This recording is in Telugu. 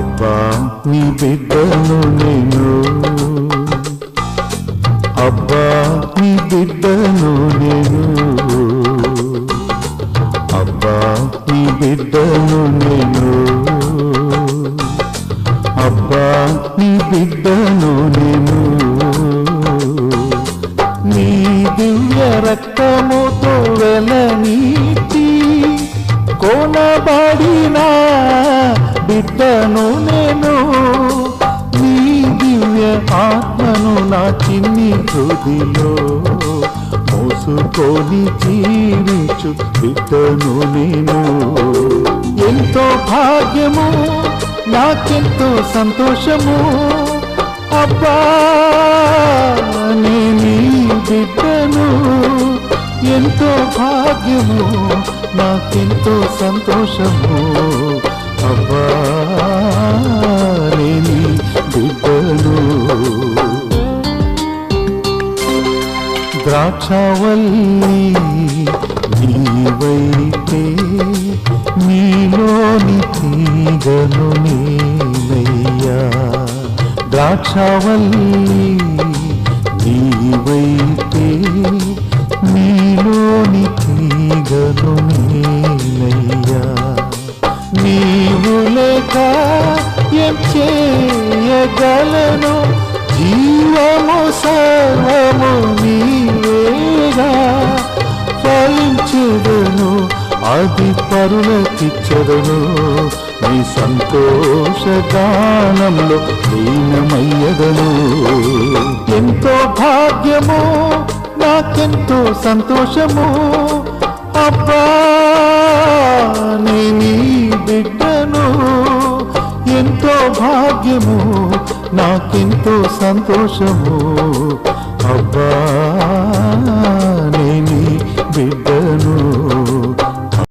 అబ్బా నీ బిడ్డను నేను. అబ్బా నీ బిడ్డను నేను. అబ్బా నీ బిడ్డను నేను. అబ్బా నీ బిడ్డను నేను. నీ దివ్య రక్తముతో వెలనీటి కోనబడినా బిడ్డను నేను. నీ దివ్య ఆత్మను నా చిన్ని హృదిలో మోసుకొని జీవించు బిడ్డను నేను. ఎంతో భాగ్యము నాకెంతో సంతోషము. అబ్బా నేను బిడ్డను. ఎంతో భాగ్యము నాకెంతో సంతోషము. అబ్బా నేను బిడ్డను ద్రాక్షవల్లి నీవైతే నీలోని తీగను నేనయ్యా. ద్రాక్షవల్లి నీవైతే ఏం చేయగలను. జీవము సర్వము నీవేగా. ఫలించుదను అది పరులకిచ్చదను నీ సంతోష గానంలో లీనమయ్యదను. ఎంతో భాగ్యము నాకెంతో సంతోషము. అబ్బా నీ నీ బిడ్డను ఎంతో భాగ్యము నాకెంతో సంతోషము. అబ్బా.